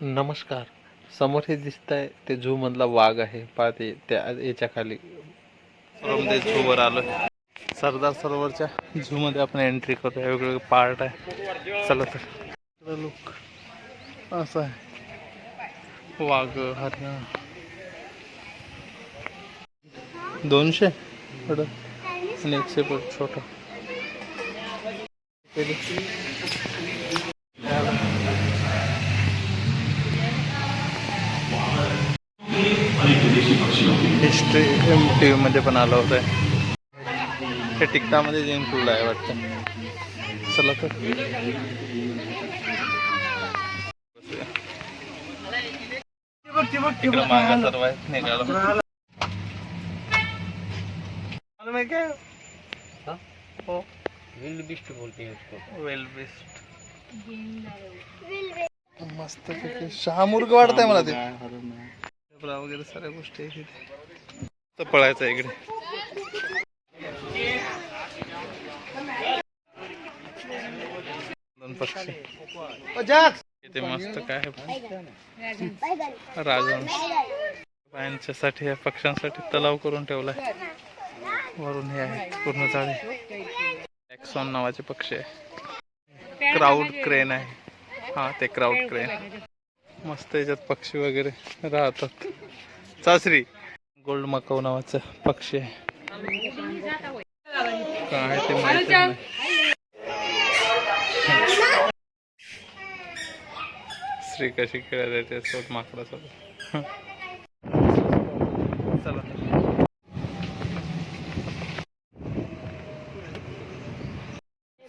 नमस्कार. समोर हे दिसत आहे ते झू मधला वाघ आहे. पहा ते त्या याच्या खाली. ते झू वर आलो. सरदार सरोवरच्या झू मध्ये आपण एंट्री करूया वेगवेगळे पार्ट आहे. चला तर. लुक असं आहे. वाघ हरण. दोनशे? आणि एकशे छोटा. हिस्ट्री एम टी व्हीमध्ये पण आलं होतं. हे टिकटामध्ये इन्क्लूड आहे वाटतं. चला तर. इकडं मागं सर्व आहेत निघालो. मालूम है क्या हो? विल्ड बिस्ट बोलते हैं उसको वेल बेस्ट मस्त शहामुर्ग वाटत आहे मला ते. कपडा वगैरे साऱ्या गोष्टी आहेत इथे. तर पळायचं आहे इकडे. इथे मस्त काय आहे या पक्ष्यांसाठी तलाव करून ठेवलाय. वरून हे आहे पूर्ण झाडे. एक्सॉन नावाचे पक्षी आहे. क्राऊड क्रेन आहे. हा ते क्राऊड क्रेन मस्त याच्यात पक्षी वगैरे राहतात. सासरी. गोल्ड मकाऊ नावाचं पक्षी आहे. काय ते माहिती नाही. स्त्री कशी खेळत आहे त्यासोबत माकडासोबत चला.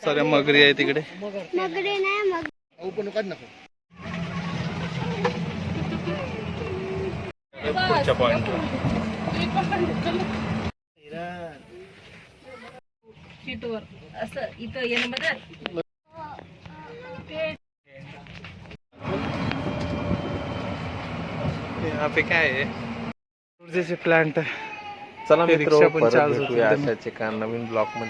साऱ्या मगरी आहे तिकडे. मगरी नाही मग पुढच्या पॉइंट सीटवर असं इथं येणं बदल यहाँ पे काय आहे? प्लांट चला मित्र रिक्षा पण चार्ज होतील. अशाच एका नवीन ब्लॉगमध्ये.